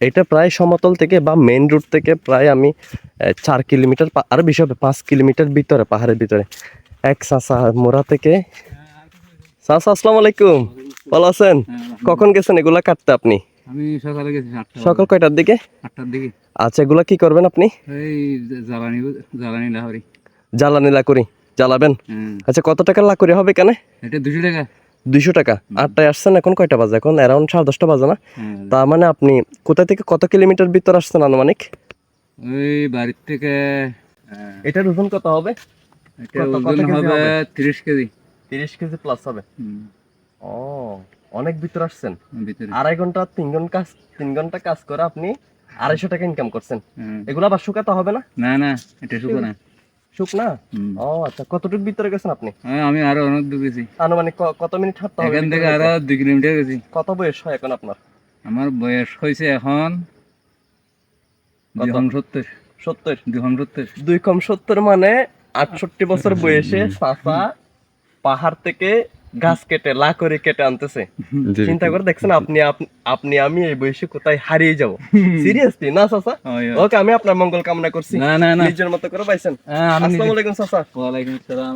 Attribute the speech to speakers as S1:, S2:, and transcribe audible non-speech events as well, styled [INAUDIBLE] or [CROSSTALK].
S1: এটা প্রায় সমতল থেকে বা মেইন রোড থেকে প্রায় আমি চার কিলোমিটার আর বেশি হবে পাঁচ কিলোমিটার ভিতরে পাহাড়ের ভিতরে। এক চাষা মোড়া থেকে। চাষা আসসালামু আলাইকুম। ভালো আছেন? কখন গেছেন এগুলা কাটতে আপনি?
S2: আমি সকালে গেছি
S1: সকাল কয়টার দিকে?
S2: আটটার দিকে।
S1: আচ্ছা এগুলা কি করবেন আপনি?
S2: এই জ্বালানি জ্বালানি লাহরি।
S1: জ্বালানি লাকুরি জ্বালাবেন?
S2: হ্যাঁ।
S1: আচ্ছা কত টাকার লাকুরি হবে কেন
S2: এটা দুশো টাকা।
S1: দুইশো টাকা। আটটায় আসছেন এখন কয়টা বাজে? এখন অ্যারাউন্ড সাড়ে দশটা বাজে না? তার মানে আপনি কোথা থেকে কত কিলোমিটার ভিতর আসছেন আনুমানিক?
S2: ওই বাড়ির থেকে
S1: এটার ওজন কত হবে?
S2: ওজন? তিরিশ কেজি।
S1: তিরিশ কেজি প্লাস হবে। ও অনেক ভিতর আসছেন। আড়াই ঘণ্টা তিন ঘণ্টা কাজ তিন ঘণ্টা কাজ করে আপনি আড়াইশো টাকা ইনকাম করছেন। এগুলো আবার শুকাতে হবে না?
S2: না না এটা শুকো না।
S1: শুক না?
S2: হুম।
S1: ও আচ্ছা কতটুকু ভিতরে গেছেন আপনি?
S2: হ্যাঁ, আমি আরও অনেক দূর গেছি।
S1: আনুমানিক কত মিনিট হাঁটতে হবে
S2: এখান থেকে আরও দুই কিলোমিটার গেছি।
S1: কত বয়স হয় এখন আপনার?
S2: আমার বয়স হয়েছে এখন সত্তর।
S1: সত্তর?
S2: দুই কম সত্তর।
S1: দুই কম সত্তর মানে আটষট্টি বছর [LAUGHS] বয়সে চাচা পাহাড় থেকে গাছ কেটে লা করে কেটে আনতেছে। চিন্তা করে দেখছেন আপনি আপনি আমি এই বয়সে কোথায় হারিয়ে যাব? সিরিয়াসলি না চাচা। ওকে আমি আপনার মঙ্গল কামনা করছি।
S2: না না না।
S1: নিজের মতো করে পাইছেন।
S2: হ্যাঁ,
S1: আসসালামু আলাইকুম চাচা।
S2: ওয়ালাইকুম আসসালাম